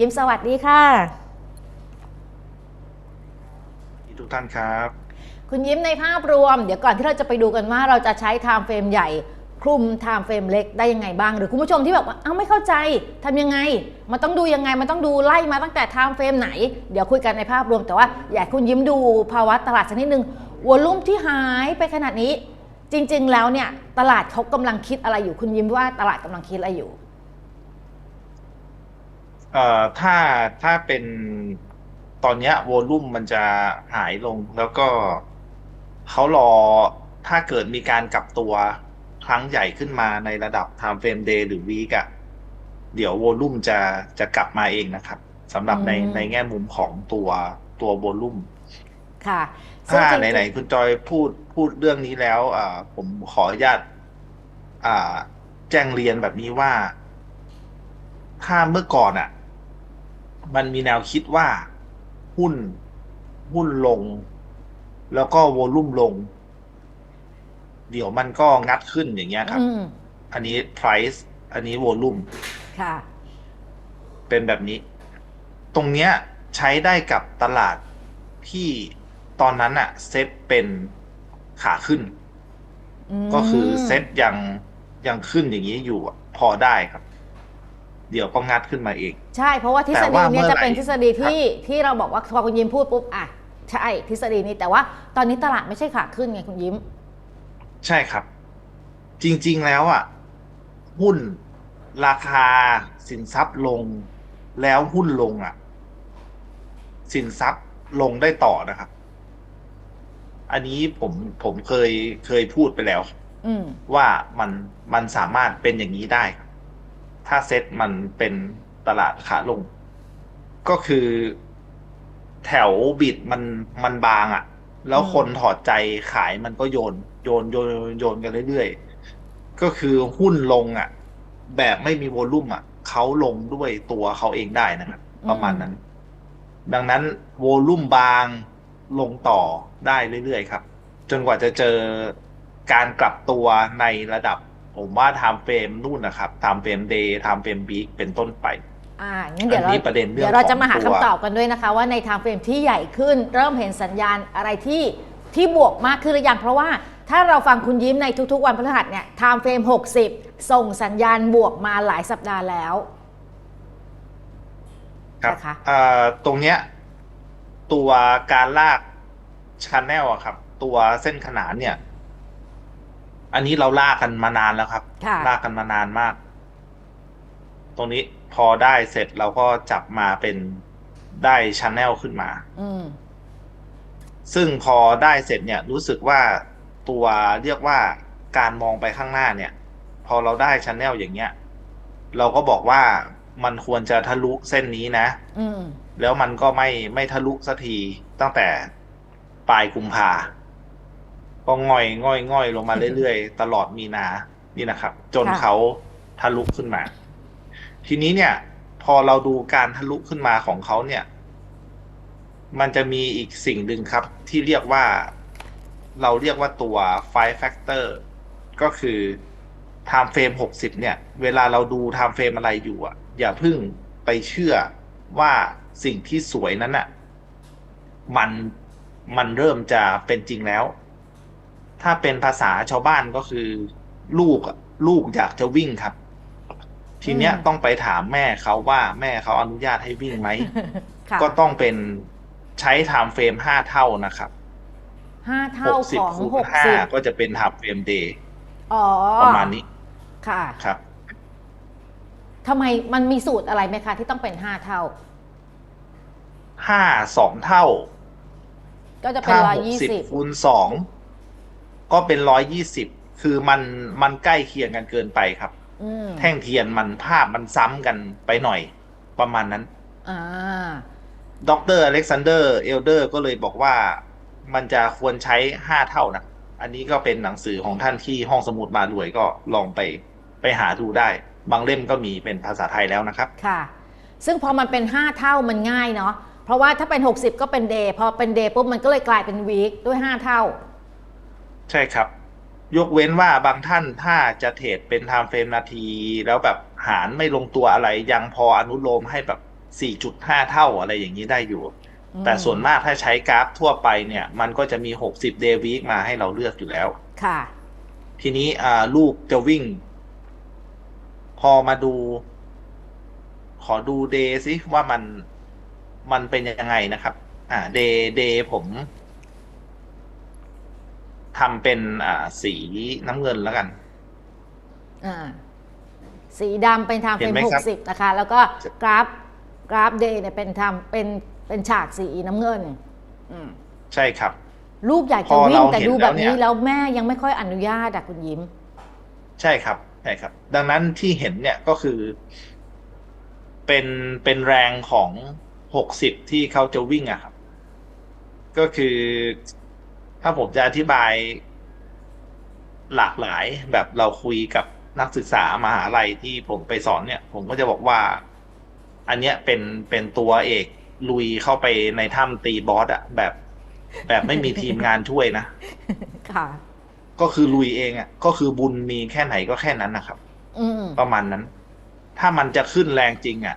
ยิ้มสวัสดีค่ะทุกท่านครับ คุณยิ้มในภาพรวม เดี๋ยวก่อนที่เราจะไปดูกันว่าเราจะใช้ไทม์เฟรมใหญ่คลุมไทม์เฟรมเล็กได้ยังไงบ้าง หรือคุณผู้ชมที่แบบว่าเอ้าไม่เข้าใจทำยังไง มันต้องดูยังไง มันต้องดูไล่มาตั้งแต่ไทม์เฟรมไหน เดี๋ยวคุยกันในภาพรวมแต่ว่าอยากให้คุณยิ้มดูภาวะตลาดสักนิดนึงวอลุ่มที่หายไปขนาดนี้ จริง ๆ แล้วเนี่ยตลาดเขากำลังคิดอะไรอยู่คุณยิ้มว่าตลาดกำลังคิดอะไรอยู่ เอ่อถ้าถ้าเป็นตอนเนี้ยวอลลุ่มมันจะหายลงแล้วก็เขารอถ้าเกิดมีการกลับตัวครั้งใหญ่ขึ้นมาในระดับ time frame day หรือ week อะเดี๋ยววอลลุ่มจะจะกลับมาเองนะครับสำหรับในอืม ในแง่มุมของตัวตัววอลลุ่ม ค่ะซึ่งถ้าจริงๆ ไหนๆคุณจอยพูดพูดเรื่องนี้แล้วอ่าผมขออนุญาตอ่า แจ้งเรียนแบบนี้ว่า ถ้าเมื่อก่อนอะ มันมีแนวคิดว่าหุ้นหุ้นลง แล้วก็วอลุ่มลง เดี๋ยวมันก็งัดขึ้นอย่างเงี้ยครับอืมอันนี้ price อันนี้วอลุ่มค่ะ เป็นแบบนี้ ตรงเนี้ยใช้ได้กับตลาดที่ตอนนั้นอะเซตเป็นขาขึ้นมก็คือเซตยังยังขึ้นอย่างนี้อยู่อะพอได้ครับ เดี๋ยวก็งัดขึ้นมาเองใช่เพราะว่าทฤษแต่ฎีว่าเนี่ยเมื่อจะเป็นไหร่ทฤษฎีที่ที่เราบอกว่าพอคุณยิ้มพูดปุ๊บอะใช่ทฤษฎีนี้แต่ว่าตอนนี้ตลาดไม่ใช่ขาขึ้นไงคุณยิ้ม ใช่ครับ จริง ๆแล้วอะหุ้นราคาสินทรัพย์ลง แล้วหุ้นลงอะ สินทรัพย์ลงได้ต่อนะครับ อันนี้ผมผมเคยเคยพูดไปแล้วอืมว่ามันมันสามารถเป็นอย่างนี้ได้ครับ ถ้าเซ็ตมันเป็นตลาดขาลง ก็คือแถวบิดมันมันบางอะ่ะ แล้วอืมคนถอดใจขายมันก็โยน โยนโยนโยนกันเรื่อยๆ ก็คือหุ้นลงอะ่ะ แบบไม่มีโวลุ่มอะเขาลงด้วยตัวเขาเองได้นะครับ ประมาณนั้น ดังนั้นโวลุ่มบางลงต่อได้เรื่อยๆครับ จนกว่าจะเจอการกลับตัวในระดับ ผมว่าไทม์เฟรมนู่นนะครับไทม์เฟรมเดย์ไทม์เฟรมวีคเป็นต้นไปอ่างั้นเดี๋ยวอันนี้เราประเด็นเรื่องเดี๋ยวเราจะมาหาของคำตัวตอบกันด้วยนะคะ ว่าในทางเฟรมที่ใหญ่ขึ้น เริ่มเห็นสัญญาณอะไรที่ที่บวกมากขึ้นหรือยังเพราะว่าถ้าเราฟังคุณยิ้มในทุกๆ วันพฤหัสเนี่ยไทม์เฟรม60 ส่งสัญญาณบวกมาหลายสัปดาห์แล้วครับนะคะเอ่อตรงเนี้ยตัวการลากชาแนลอะครับ ตัวเส้นขนานเนี่ย อันนี้เราลากกันมานานแล้วครับ ค่ะ ลากกันมานานมาก ตรงนี้พอได้เสร็จเราก็จับมาเป็นได้ชาแนลขึ้นมา อืม ซึ่งพอได้เสร็จเนี่ยรู้สึกว่าตัวเรียกว่าการมองไปข้างหน้าเนี่ย พอเราได้ช n แนลอย่างเงี้ย เราก็บอกว่ามันควรจะทะลุเส้นนี้นะ อืม แล้วมันก็ไม่ไม่ทะลุสักทีตั้งแต่ปลายกุมภา ก็ง่อยง่อยง่อยลงมาเรื่อยๆ ตลอดมีนานี่นะครับ จนค่ะเขาทะลุขึ้นมา ทีนี้เนี่ย พอเราดูการทะลุขึ้นมาของเขาเนี่ย มันจะมีอีกสิ่งหนึ่งครับ ที่เรียกว่าเราเรียกว่าตัว five factor ก็คือ time frame 60เนี่ย เวลาเราดู time frame อะไรอยู่อะ อย่าเพึ่งไปเชื่อว่าสิ่งที่สวยนั้นอะ มันมันเริ่มจะเป็นจริงแล้ว ถ้าเป็นภาษาชาวบ้านก็คือ ลูกอะลูกอยากจะวิ่งครับ ทีเนี้ยอืมต้องไปถามแม่เขาว่าแม่เขาอนุญาตให้วิ่งไหมค่ะก็ต้องเป็นใช้ไทม์เฟรมห้าเท่านะครับห้าหเท่ากสิบของคูณหกห้าสิบก็จะเป็นไทม์เฟรมเดย์อ๋อประมาณนี้ ค่ะครับทำไมมันมีสูตรอะไรไหมคะที่ต้องเป็นห้าเท่าห้าสองเท่า ก็จะเป็นถ้าร้อยหกยี่สิบสิบคูณสอง ก็เป็นร้อยยี่สิบคือมันมันใกล้เคียงกันเกินไปครับอืมแท่งเทียนมันภาพมันซ้ำกันไปหน่อย ประมาณนั้นอ่าดรอเล็กซานเดอร์เอลเดอร์ก็เลยบอกว่ามันจะควรใช้ห้าเท่านะ อันนี้ก็เป็นหนังสือของท่านที่ห้องสมุดมารวยก็ลองไปไปหาดูได้ บางเล่มก็มีเป็นภาษาไทยแล้วนะครับ ค่ะ ซึ่งพอมันเป็น 5 เท่ามันง่ายเนาะ เพราะว่าถ้าเป็น 60 ก็เป็นเดย์พอเป็นเดย์ปุ๊บมันก็เลยกลายเป็นวีคด้วย 5 เท่า ใช่ครับ ยกเว้นว่าบางท่านถ้าจะเทรดเป็นไทม์เฟรมนาที แล้วแบบหารไม่ลงตัวอะไรยังพออนุโลมให้แบบ 4.5 เท่าอะไรอย่างนี้ได้อยู่อืมแต่ส่วนมากถ้าใช้กราฟทั่วไปเนี่ย มันก็จะมี 60 day week มาให้เราเลือกอยู่แล้ว ค่ะ ทีนี้อ่าลูกจะวิ่ง พอมาดู ขอดูเดย์สิว่ามันมันเป็นยังไงนะครับ อ่าเดย์เดย์ผม ทำเป็นอ่าสีน้ำเงินแล้วกัน อ่า สีดำเป็นไทม์เฟรเห็มนไหมหครักบ สิบนะคะ แล้วก็กราฟกราฟเดย์เนี่ยเป็นทำเป็นเป็นฉากสีน้ำเงิน อืม ใช่ครับ ลูกอยากพจะอวิ่งเราแต่เห็นดูแล้แบวบเนี่ย นี้แล้วแม่ยังไม่ค่อยอนุญาตอะคุณยิ้ม ใช่ครับใช่ครับ ดังนั้นที่เห็นเนี่ยก็คือ เป็นเป็นแรงของหกสิบที่เขาจะวิ่งอะครับ ก็คือ ถ้าผมจะอธิบายหลากหลายแบบเราคุยกับนักศึกษามหาลัยที่ผมไปสอนเนี่ย ผมก็จะบอกว่า อันเนี้ยเป็นเป็นตัวเอกลุยเข้าไปในถ้ำตีบอสอะแบบ แบบไม่มีทีมงานช่วยนะค่ะ ก็คือลุยเองอะก็คือบุญมีแค่ไหนก็แค่นั้นนะครับอืมประมาณนั้น ถ้ามันจะขึ้นแรงจริงอะ่ะ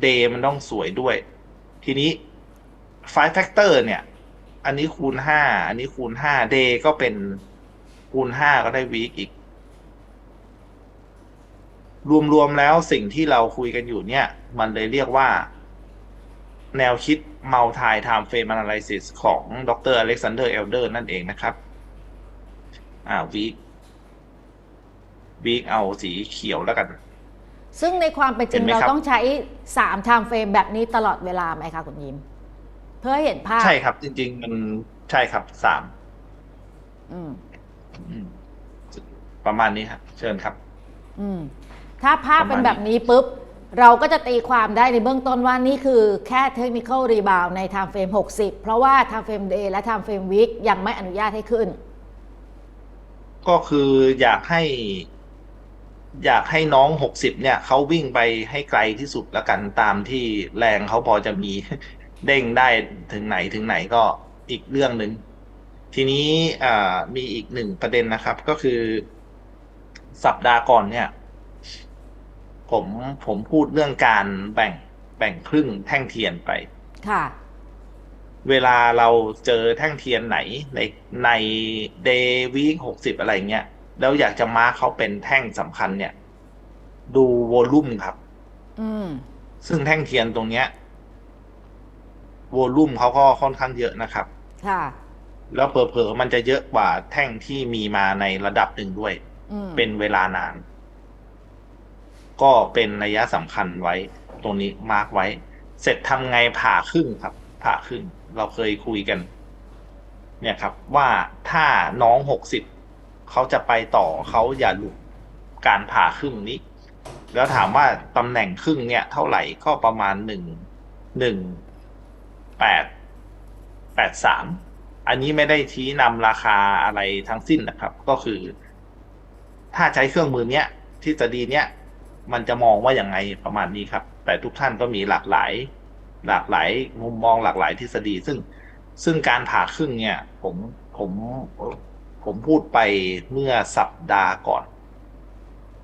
เดย์มันต้องสวยด้วย ทีนี้ไฟแฟกเตอร์เนี่ย อันนี้คูณห้าอันนี้คูณห้าเดย์ก็เป็นคูณห้าก็ได้วีคอีก รวม ๆ แล้วสิ่งที่เราคุยกันอยู่เนี่ย มันเลยเรียกว่า แนวคิด Multi Time Frame Analysis ของดรอเล็กซานเดอร์เอลเดอร์นั่นเองนะครับ อ่าวีควีคเอาสีเขียวแล้วกัน ซึ่งในความเป็นจริงเห็นไหมเราครับต้องใช้สามไทม์เฟรมแบบนี้ตลอดเวลาไหมคะคุณยิ้ม เพื่อให้เห็นภาพใช่ครับ จริง ๆ มันใช่ครับสามอืมอืมประมาณนี้ครับเชิญครับ อืมถ้าภาพประมาณเป็นแบบนี้ปุ๊บ เราก็จะตีความได้ในเบื้องต้นว่านี่คือแค่เทคนิคอลรีบาวใน time frame 60 เพราะว่า time frame day และ time frame week ยังไม่อนุญาตให้ขึ้น ก็คืออยากให้ อยากให้น้องหกสิบเนี่ย เขาวิ่งไปให้ไกลที่สุดแล้วกันตามที่แรงเขาพอจะมี เด้งได้ถึงไหนถึงไหนก็อีกเรื่องหนึ่งทีนี้อ่ามีอีกหนึ่งประเด็นนะครับ ก็คือ สัปดาห์ก่อนเนี่ย ผมผมพูดเรื่องการแบ่งแบ่งครึ่งแท่งเทียนไป ค่ะ เวลาเราเจอแท่งเทียนไหน ในในเดย์วีคหกสิบอะไรเงี้ยแล้วอยากจะมาร์คเขาเป็นแท่งสำคัญเนี่ย ดูวอลลุ่มครับ อืมซึ่งแท่งเทียนตรงเนี้ย วอลลุ่มเขาก็ค่อนข้างเยอะนะครับ ค่ะ แล้วเผลอๆมันจะเยอะกว่าแท่งที่มีมาในระดับหนึ่งด้วยอืมเป็นเวลานาน ก็เป็นระยะสำคัญไว้ ตรงนี้มาร์กไว้ เสร็จทำไงผ่าครึ่งครับ ผ่าครึ่ง เราเคยคุยกัน เนี่ยครับ ว่าถ้าน้องหกสิบเขาจะไปต่อเขาอย่าหลุดการผ่าครึ่งนี้ แล้วถามว่าตำแหน่งครึ่งเนี่ย เท่าไหร่ก็ประมาณหนึ่งหนึ่ง แปดแปดสามอันนี้ไม่ได้ชี้นำราคาอะไรทั้งสิ้นนะครับ ก็คือ ถ้าใช้เครื่องมือเนี้ยทฤษฎีเนี้ยมันจะมองว่าอย่างไงประมาณนี้ครับ แต่ทุกท่านก็มีหลากหลาย หลากหลายมุมมองหลากหลายทฤษฎี ซึ่งซึ่งการผ่าครึ่งเนี่ย ผมผมผมพูดไปเมื่อสัปดาห์ก่อน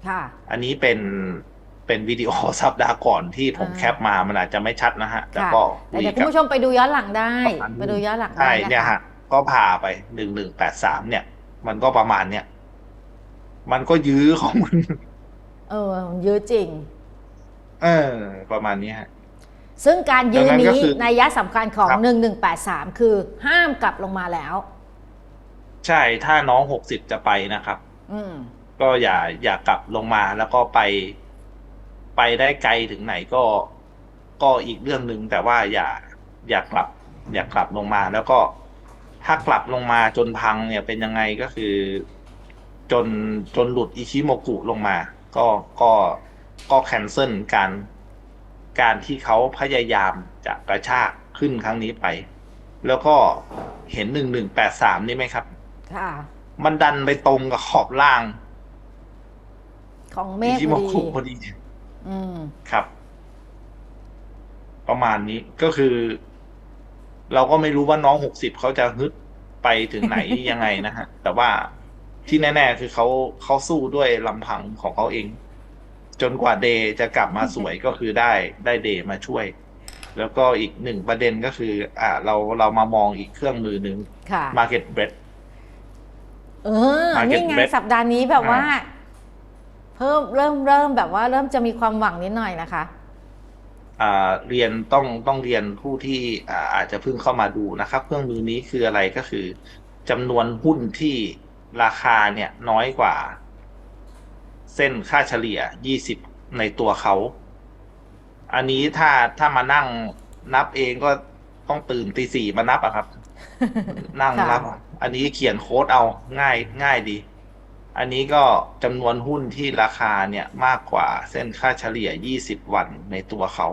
ค่ะ อันนี้เป็น เป็นวิดีโอสัปดาห์ก่อนที่ผมอ่าแคปมามันอาจจะไม่ชัดนะฮะแต่ค่ะก็แต่คุยเดี๋ยวคุกัณบผู้ชมไปดูย้อนหลังได้ประมาณนี้ไปดูย้อนหลังได้ใช่นะเนี่ยคะฮะก็ผ่าไปหนึ่งหนึ่งแปดสามเนี่ย มันก็ประมาณเนี่ยมันก็ยื้อของมัน เออยื้อจริง เออ ประมาณนี้ฮะซึ่งการยื้อดังนั้นก็นี้คือในยยะสำคัญของครับ1183คือห้ามกลับลงมาแล้ว ใช่ถ้าน้องหกสิบจะไปนะครับ อืมก็อย่าอย่ากลับลงมาแล้วก็ไป ไปได้ไกลถึงไหนก็ก็อีกเรื่องหนึ่งแต่ว่าอย่าอย่ากลับ อย่ากลับลงมา แล้วก็ถ้ากลับลงมาจนพังเนี่ยเป็นยังไงก็คือ จนจนหลุดอิชิโมกุลงมา ก็ก็ก็แคนเซิลการการที่เขาพยายามจะกระชากขึ้นครั้งนี้ไป แล้วก็เห็นหนึ่งหนึ่งแปดสามนี่ไหมครับ ค่ะ มันดันไปตรงกับขอบล่าง ของเมอิฆชิพโมอดีกุพอดีอืม ครับ ประมาณนี้ก็คือ เราก็ไม่รู้ว่าน้องหกสิบเขาจะฮึดไปถึงไหนยังไงนะฮะ แต่ว่าที่แน่ๆคือเขาเขาสู้ด้วยลำพังของเขาเอง จนกว่าเดย์จะกลับมาสวยก็คือได้ได้เดย์มาช่วย แล้วก็อีกหนึ่งประเด็นก็คือ อ่า เราเรามามองอีกเครื่องมือหนึ่งค่ะ Market Breadth เออ Market นี่ไง Breadth สัปดาห์นี้แบบว่าอ่า เพิ่มเริ่มเริ่มแบบว่าเริ่มจะมีความหวังนิดหน่อยนะคะ อ่าเรียนต้องต้องเรียนผู้ที่อ่าอาจจะเพิ่งเข้ามาดูนะครับ เครื่องมือนี้คืออะไรก็คือจำนวนหุ้นที่ราคาเนี่ยน้อยกว่า เส้นค่าเฉลี่ย 20 ในตัวเขา อันนี้ถ้าถ้ามานั่งนับเองก็ต้องตื่นตีสี่มานับอะครับ นั่งค่ะนับ อันนี้เขียนโค้ดเอาง่ายง่ายดี อันนี้ก็จำนวนหุ้นที่ราคาเนี่ยมากกว่าเส้นค่าเฉลี่ย 20 วันในตัวเขา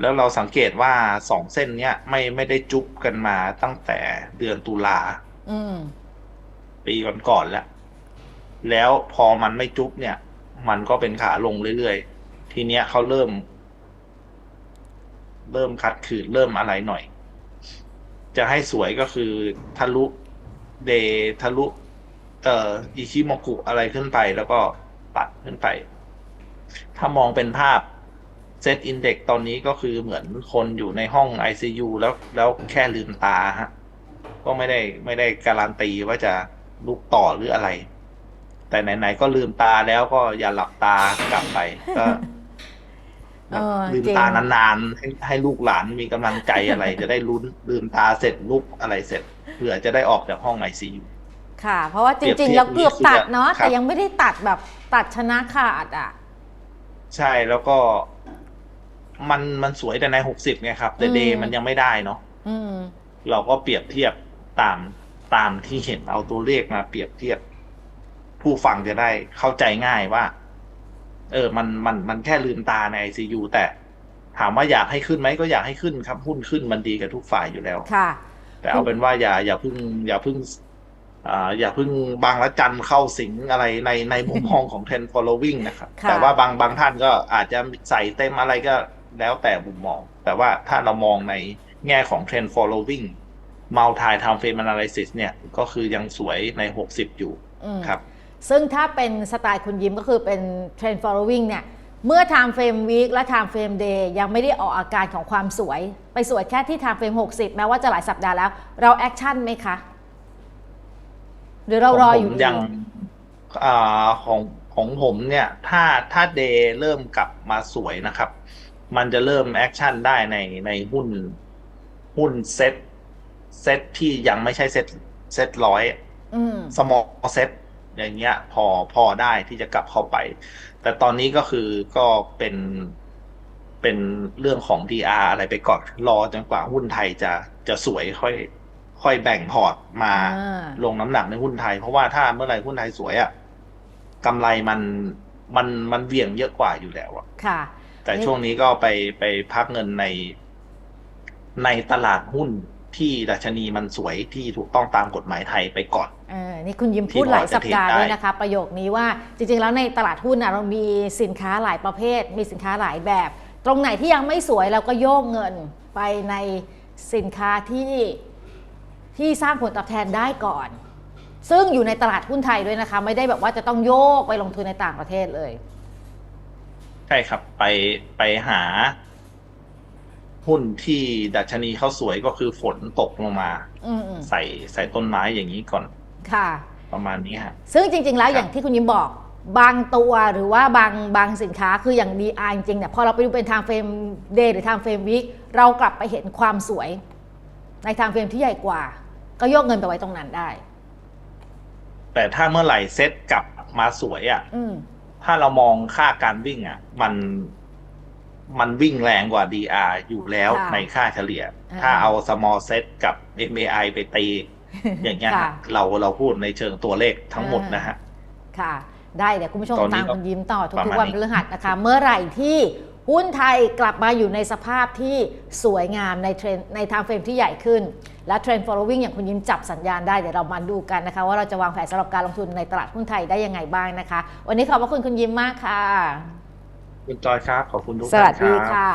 แล้วเราสังเกตว่าสองเส้นเนี้ยไม่ไม่ได้จุบกันมาตั้งแต่เดือนตุลาอืมปีก่อนๆแล้ว แล้วพอมันไม่จุบเนี่ย มันก็เป็นขาลงเรื่อยๆ ทีเนี้ยเขาเริ่ม เริ่มขัดขืนเริ่มอะไรหน่อย จะให้สวยก็คือทะลุเดทะลุ เอ่ออิชิโมกุอะไรขึ้นไป แล้วก็ปัดขึ้นไป ถ้ามองเป็นภาพเซตอินเด็กตอนนี้ก็คือเหมือนคนอยู่ในห้อง ICU แล้วแล้วแค่ลืมตาฮะก็ไม่ได้ไม่ได้การันตีว่าจะลุกต่อหรืออะไร แต่ไหนๆก็ลืมตาแล้วก็อย่าหลับตากลับไป ก็เออลืมจริงตานานๆให้ให้ลูกหลานมีกำลังใจอะไร จะได้ลุ้นลืมตาเสร็จลุกอะไรเสร็จเผื่อจะได้ออกจากห้องไอซียู ค่ะ เพราะว่าจเปรียบริงเทีๆยบแล้วเกือบตัดเนาะครับ แต่ยังไม่ได้ตัดแบบตัดชนะขาดอะ ใช่แล้วก็ มันมันสวยแต่ในหกสิบไงครับ แต่อืมเดย์มันยังไม่ได้เนาะอืม เราก็เปรียบเทียบตามตามที่เห็นเอาตัวเลขมาเปรียบเทียบ ผู้ฟังจะได้เข้าใจง่ายว่า เออ มันมันมันแค่ลืมตาในไอซียูแต่ถามว่าอยากให้ขึ้นไหมก็อยากให้ขึ้นครับหุ้นขึ้นมันดีกับทุกฝ่ายอยู่แล้ว ค่ะ แต่เอาเป็นว่าอย่าอย่าเพิ่ง อย่าเพิ่ง อ่าอย่าเพิ่งบางละจันเข้าสิงอะไรในในมุมมองของ trend following นะครับค่ะแต่ว่าบางบางท่านก็อาจจะใส่เต็มอะไรก็แล้วแต่มุมมอง แต่ว่าถ้าเรามองในแง่ของ trend following multi time frame analysis เนี่ย ก็คือยังสวยใน 60 อยู่อืมครับ ซึ่งถ้าเป็นสไตล์คุณยิ้มก็คือเป็น trend following เนี่ย เมื่อ time frame week และ time frame day ยังไม่ได้ออกอาการของความสวย ไปสวยแค่ที่ time frame 60 แม้ว่าจะหลายสัปดาห์แล้ว เราแอคชั่นไหมคะ หรือเรารออยู่ขงผมดียังอ่าของของผมเนี่ย ถ้าถ้าเดย์เริ่มกลับมาสวยนะครับ มันจะเริ่มแอคชั่นได้ในในหุ้น หุ้นเซ็ตเซ็ตที่ยังไม่ใช่เซ็ตเซ็ตร้อยอืมสมอลเซ็ตอย่างเงี้ย พอพอได้ที่จะกลับเข้าไป แต่ตอนนี้ก็คือก็เป็นเป็นเรื่องของ DR อะไรไปก่อนรอจนกว่าหุ้นไทยจะจะสวยค่อย ค่อยแบ่งพอร์ตมาอ่าลงน้ำหนักในหุ้นไทย เพราะว่าถ้าเมื่อไหร่หุ้นไทยสวยอะ่ะกำไรมันมันมันเหวี่ยงเยอะกว่าอยู่แล้วอะค่ะ แต่นี่ช่วงนี้ก็ไปไปพักเงินใน ในตลาดหุ้นที่ดัชนีมันสวยที่ถูกต้องตามกฎหมายไทยไปก่อนเออนี่คุณยิ้มที่พูดหลายพอจะสัปดาห์เทรดได้ด้วยนะคะ ประโยคนี้ว่าจริง ๆ แล้วในตลาดหุ้นน่ะเรามีสินค้าหลายประเภท มีสินค้าหลายแบบ ตรงไหนที่ยังไม่สวยเราก็โยกเงินไปในสินค้าที่ ที่สร้างผลตอบแทนได้ก่อน ซึ่งอยู่ในตลาดหุ้นไทยด้วยนะคะ ไม่ได้แบบว่าจะต้องโยกไปลงทุนในต่างประเทศเลย ใช่ครับไปไปหา หุ้นที่ดัชนีเขาสวยก็คือฝนตกลงมาอืมใส่ใส่ต้นไม้อย่างนี้ก่อนๆค่ะ ประมาณนี้ฮะซึ่งจริง ๆ แล้วครับอย่างที่คุณยิ้มบอกบางตัวหรือว่าบางบางสินค้าคืออย่าง DR จริงๆเนี่ยพอเราไปดูเป็น time frame day หรือ time frame week เรากลับไปเห็นความสวย ใน time frame ที่ใหญ่กว่า ก็โยกเงินไปไว้ตรงนั้นได้ แต่ถ้าเมื่อไหร่เซ็ตกลับมาสวยอะอืม ถ้าเรามองค่าการวิ่งอะ มัน มันวิ่งแรงกว่า DR อยู่แล้วค่ะในค่าเฉลี่ย อ่า ถ้าเอา small set กับ MAI ไปตี อย่างเงี้ยค่ะฮะเราเราพูดในเชิงตัวเลขทั้งหมดนะฮะ ค่ะ ได้เดี๋ยวคุณผู้ชมตอนนี้ตามก็คุณยิ้มต่อประทุกมาณๆวันนี้พฤหัสนะคะ เมื่อไหร่ที่ หุ้นไทยกลับมาอยู่ในสภาพที่สวยงามในเทรนใน time frame ที่ใหญ่ขึ้น และเทรน following อย่างคุณยิ้มจับสัญญาณได้ เดี๋ยวเรามาดูกันนะคะ ว่าเราจะวางแผนสำหรับการลงทุนในตลาดหุ้นไทยได้ยังไงบ้างนะคะ วันนี้ขอบพระคุณคุณยิ้มมากค่ะ คุณจอยครับ ขอบคุณทุกสท่านวัสคดีรับค่ะ